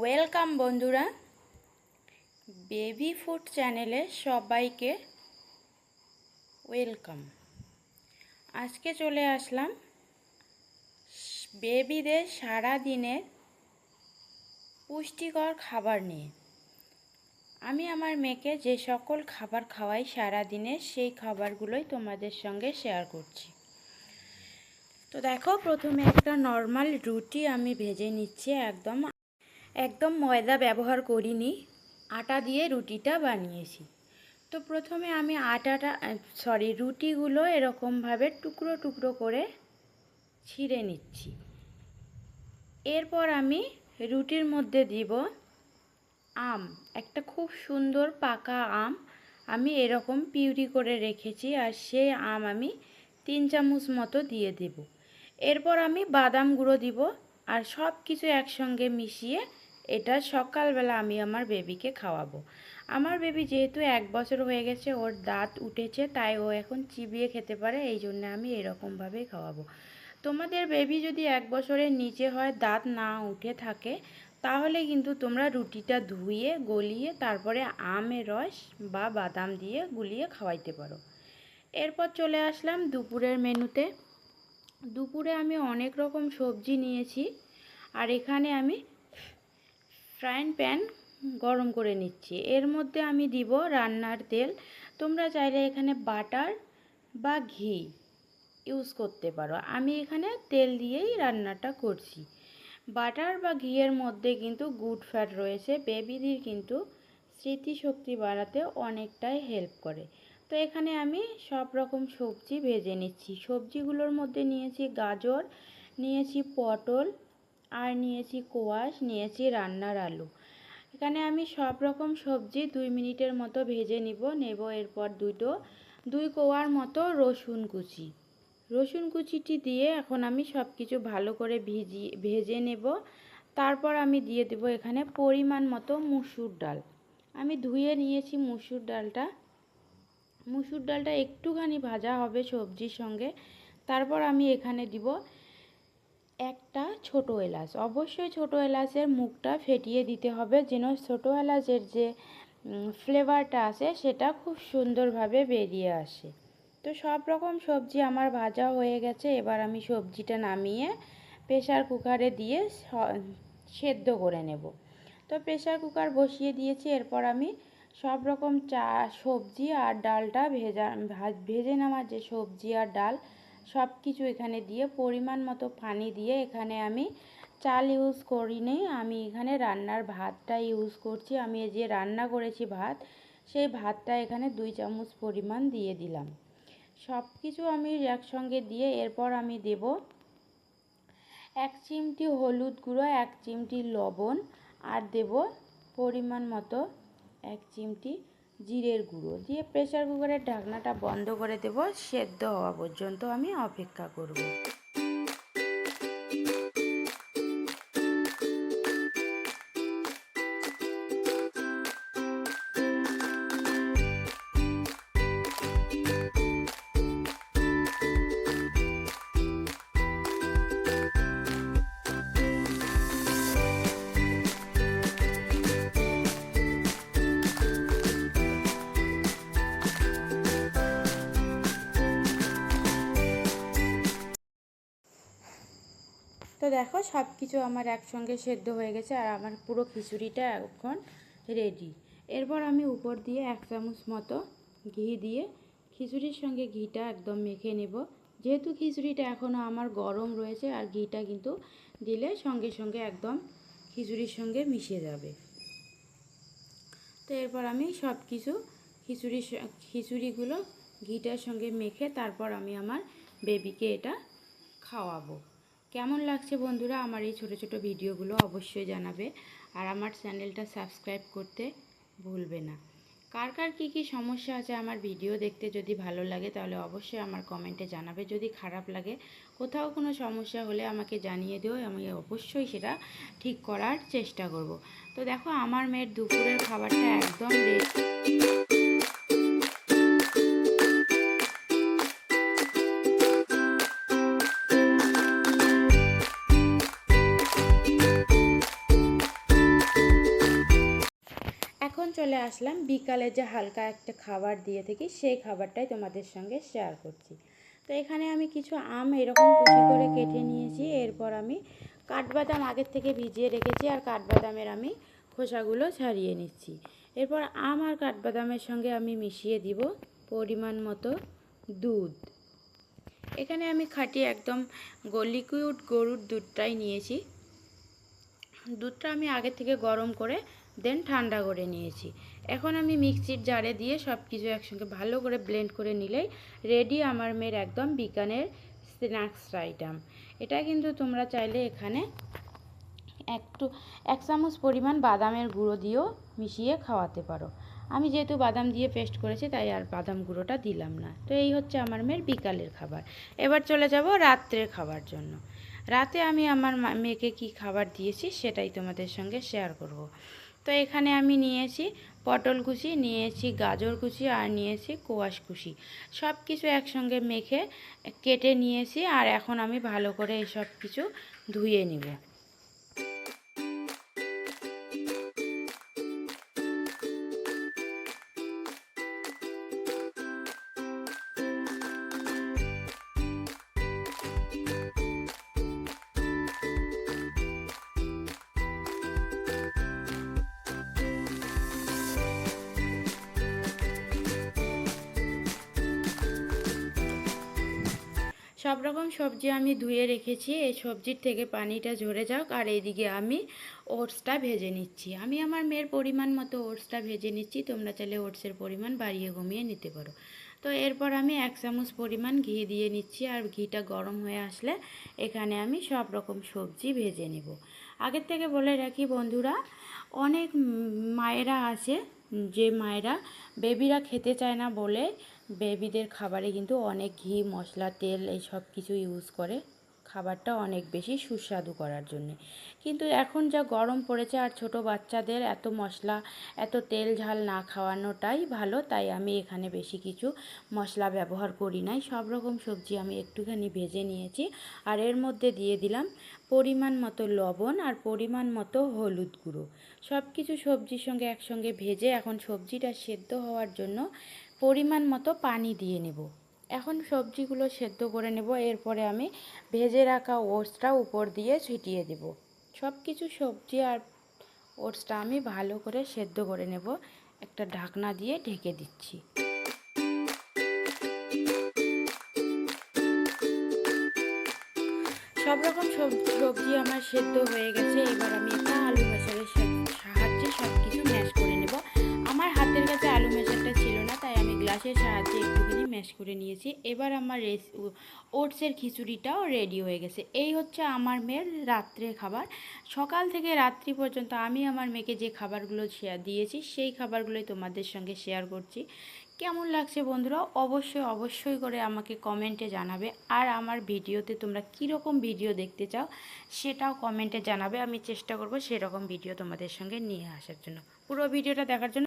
Welcome বন্ধুরা, baby food চ্যানেলে সবাইকে ওয়েলকাম। আজকে চলে আসলাম বেবিদের সারা দিনের পুষ্টিকর খাবার নিয়ে। আমি আমার মেয়েকে যে সকল খাবার খাওয়াই সারা দিনে সেই খাবারগুলোই তোমাদের সঙ্গে শেয়ার করছি। তো দেখো, প্রথমে একটা নর্মাল রুটি আমি ভেজে নিচ্ছি একদম একদম ময়দা ব্যবহার করিনি, আটা দিয়ে রুটিটা বানিয়েছি। তো প্রথমে আমি আটাটা সরি রুটিগুলো এরকমভাবে টুকরো টুকরো করে ছিঁড়ে নিচ্ছি। এরপর আমি রুটির মধ্যে দিব আম, একটা খুব সুন্দর পাকা আম। আমি এরকম পিউরি করে রেখেছি আর সেই আম আমি তিন চামচ মতো দিয়ে দেব। এরপর আমি বাদাম গুঁড়ো দিব আর সব কিছু একসঙ্গে মিশিয়ে এটা সকালবেলা আমি আমার বেবিকে খাওয়াবো। আমার বেবি যেহেতু এক বছর হয়ে গেছে, ওর দাঁত উঠেছে, তাই ও এখন চিবিয়ে খেতে পারে, এই জন্য আমি এরকমভাবেই খাওয়াবো। তোমাদের বেবি যদি এক বছরের নিচে হয়, দাঁত না উঠে থাকে, তাহলে কিন্তু তোমরা রুটিটা ধুয়ে, গলিয়ে, তারপরে আমের রস বা বাদাম দিয়ে গুলিয়ে খাওয়াইতে পারো। এরপর চলে আসলাম দুপুরের মেনুতে। দুপুরে আমি অনেক রকম সবজি নিয়েছি, আর এখানে আমি ফ্রাইং প্যান গরম করে নিচ্ছি। এর মধ্যে আমি দিব রান্নার তেল। তোমরা চাইলে এখানে বাটার বা ঘি ইউজ করতে পারো। আমি এখানে তেল দিয়েই রান্নাটা করছি। বাটার বা ঘিয়ের মধ্যে কিন্তু গুড ফ্যাট রয়েছে। বেবিদের কিন্তু স্মৃতিশক্তি বাড়াতে অনেকটাই হেল্প করে। তো এখানে আমি সব রকম সবজি ভেজে নিচ্ছি। সবজিগুলোর মধ্যে নিয়েছি গাজর, নিয়েছি পটল আর নিয়েছি কোয়াশ, নিয়েছি রান্নার আলু। এখানে আমি সব রকম সবজি দুই মিনিটের মতো ভেজে নিব। নেব এরপর দুটো, দুই কোয়ার মতো রসুন কুচি। রসুন কুচিটি দিয়ে এখন আমি সব কিছু ভালো করে ভিজি, ভেজে নেব। তারপর আমি দিয়ে দেব এখানে পরিমাণ মতো মুসুর ডাল। আমি ধুয়ে নিয়েছি মুসুর ডালটা। মুসুর ডালটা একটুখানি ভাজা হবে সবজির সঙ্গে। তারপর আমি এখানে দিব একটা ছোট এলাচ। অবশ্যই ছোট এলাচের মুখটা ফেটিয়ে দিতে হবে যেন ছোট এলাচের যে ফ্লেভারটা আছে সেটা খুব সুন্দরভাবে বেরিয়ে আসে। তো সব রকম সবজি আমার ভাজা হয়ে গেছে। এবার আমি সবজিটা নামিয়ে প্রেশার কুকারে দিয়ে সেদ্ধ করে নেব। তো প্রেশার কুকার বসিয়ে দিয়েছি। এরপর আমি সব রকম চা, সবজি আর ডালটা ভেজা ভেজে নেওয়া যে সবজি আর ডাল সব কিছু এখানে দিয়ে, পরিমাণ মতো পানি দিয়ে এখানে আমি চাল ইউজ করিনি। আমি এখানে রান্নার ভাতটা ইউজ করছি। আমি যে রান্না করেছি ভাত, সেই ভাতটা এখানে দুই চামচ পরিমাণ দিয়ে দিলাম। সব কিছু আমি একসঙ্গে দিয়ে এরপর আমি দেব এক চিমটি হলুদ গুঁড়ো, এক চিমটি লবণ, আর দেব পরিমাণ মতো এক চিমটি জিরের গুঁড়ো। দিয়ে প্রেসার কুকারের ঢাকনাটা বন্ধ করে দেব, সেদ্ধ হওয়া পর্যন্ত আমি অপেক্ষা করব। তো দেখো সব কিছু আমার একসঙ্গে সেদ্ধ হয়ে গেছে আর আমার পুরো খিচুড়িটা এখন রেডি এরপর আমি উপর দিয়ে এক চামচ মতো ঘি দিয়ে খিচুড়ির সঙ্গে ঘিটা একদম মেখে নেব। যেহেতু খিচুড়িটা এখনও আমার গরম রয়েছে আর ঘিটা কিন্তু দিলে সঙ্গে সঙ্গে একদম খিচুড়ির সঙ্গে মিশে যাবে। তো এরপর আমি সব কিছু খিচুড়ি খিচুড়িগুলো ঘিটার সঙ্গে মেখে তারপর আমি আমার বেবিকে এটা খাওয়াবো। কেমন লাগছে বন্ধুরা আমার এই ছোট ছোট ভিডিওগুলো অবশ্যই জানাবে আর আমার চ্যানেলটা সাবস্ক্রাইব করতে ভুলবে না। কার কার কী কী সমস্যা আছে আমার ভিডিও দেখতে যদি ভালো লাগে তাহলে অবশ্যই আমার কমেন্টে জানাবে। যদি খারাপ লাগে, কোথাও কোনো সমস্যা হলে আমাকে জানিয়ে দিও, আমি অবশ্যই সেটা ঠিক করার চেষ্টা করব। তো দেখো, আমার মেয়ের দুপুরের খাবারটা একদম রেডি। চলে আসলাম। বিকালে যে হালকা একটা খাবার দিয়ে থাকি, সেই খাবারটাই তোমাদের সঙ্গে শেয়ার করছি। তো এখানে আমি কিছু আম এরকম কুচি করে কেটে নিয়েছি। এরপর আমি কাঠবাদাম আগের থেকে ভিজিয়ে রেখেছি আর কাঠবাদামের আমি খোসাগুলো ছাড়িয়ে নিচ্ছি। এরপর আম আর কাঠবাদামের সঙ্গে আমি মিশিয়ে দিব পরিমাণ মতো দুধ। এখানে আমি খাঁটি একদম লিকুইড গরুর দুধটাই নিয়েছি। দুধটা আমি আগে থেকে গরম করে দেন ঠান্ডা করে নিয়েছি। এখন আমি মিক্সির জারে দিয়ে সব কিছু একসঙ্গে ভালো করে ব্লেন্ড করে নিলেই রেডি আমার মেয়ের একদম বিকানের স্ন্যাক্স আইটেম এটা কিন্তু তোমরা চাইলে এখানে একটু, এক চামচ পরিমাণ বাদামের গুঁড়ো দিয়েও মিশিয়ে খাওয়াতে পারো। আমি যেহেতু বাদাম দিয়ে পেস্ট করেছি, তাই আর বাদাম গুঁড়োটা দিলাম না। তো এই হচ্ছে আমার মেয়ের বিকালের খাবার। এবার চলে যাব রাত্রের খাবার জন্য। রাতে আমি আমার মেয়েকে কি খাবার দিয়েছি সেটাই তোমাদের সঙ্গে শেয়ার করব। তো এখানে আমি নিয়েছি পটল কুচি, নিয়েছি গাজর কুচি আর নিয়েছি কোয়াশ কুচি। সব কিছু একসঙ্গে মেখে কেটে নিয়েছি আর এখন আমি ভালো করে এই সব কিছু ধুয়ে নিব। সব রকম সবজি আমি ধুয়ে রেখেছি। এই সবজির থেকে পানিটা ঝরে যাক আর এইদিকে আমি ওটসটা ভেজে নিচ্ছি। আমি আমার মেয়ের পরিমাণ মতো ওটসটা ভেজে নিচ্ছি। তোমরা চাইলে ওটসের পরিমাণ বাড়িয়ে কমিয়ে নিতে পারো। তো এরপর আমি এক চামচ পরিমাণ ঘি দিয়ে নিচ্ছি আর ঘিটা গরম হয়ে আসলে এখানে আমি সব রকম সবজি ভেজে নেব। আগের থেকে বলে রাখি বন্ধুরা, অনেক মায়েরা আছে যে মায়েরা বেবিরা খেতে চায় না বলে বেবিদের খাবারে কিন্তু অনেক ঘি, মশলা, তেল এই সব কিছু ইউজ করে খাবারটা অনেক বেশি সুস্বাদু করার জন্য। কিন্তু এখন যা গরম পড়েছে আর ছোট বাচ্চাদের এত মশলা, এত তেল ঝাল না খাওয়ানোটাই ভালো, তাই আমি এখানে বেশি কিছু মশলা ব্যবহার করি নাই। সব রকম সবজি আমি একটুখানি ভেজে নিয়েছি আর এর মধ্যে দিয়ে দিলাম পরিমাণ মতো লবণ আর পরিমাণ মতো হলুদ গুঁড়ো। সব কিছু সবজির সঙ্গে একসঙ্গে ভেজে এখন সবজিটা সেদ্ধ হওয়ার জন্য পরিমাণ মতো পানি দিয়ে নেব। এখন সবজিগুলো সেদ্ধ করে নেব। এরপরে আমি ভেজে রাখা ওটসটা উপর দিয়ে ছিটিয়ে দেব। সব কিছু সবজি আর ওটসটা আমি ভালো করে সেদ্ধ করে নেব। একটা ঢাকনা দিয়ে ঢেকে দিচ্ছি। সব রকম সবজি আমার সেদ্ধ হয়ে গেছে। এবার আমি একটা আলু মেশারের সাহায্যে গ্লাসের সাহায্যে একটুখানি ম্যাশ করে নিয়েছি। এবার আমার রেস ওটসের খিচুড়িটাও রেডি হয়ে গেছে। এই হচ্ছে আমার মেয়ের রাত্রে খাবার। সকাল থেকে রাত্রি পর্যন্ত আমি আমার মেয়েকে যে খাবারগুলো শেয়ার দিয়েছি, সেই খাবারগুলোই তোমাদের সঙ্গে শেয়ার করছি। কেমন লাগছে বন্ধুরা? অবশ্যই অবশ্যই করে আমাকে কমেন্টে জানাবে। আর আমার ভিডিওতে তোমরা কীরকম ভিডিও দেখতে চাও, সেটাও কমেন্টে জানাবে। আমি চেষ্টা করব সেরকম ভিডিও তোমাদের সঙ্গে নিয়ে আসার জন্য। পুরো ভিডিওটা দেখার জন্য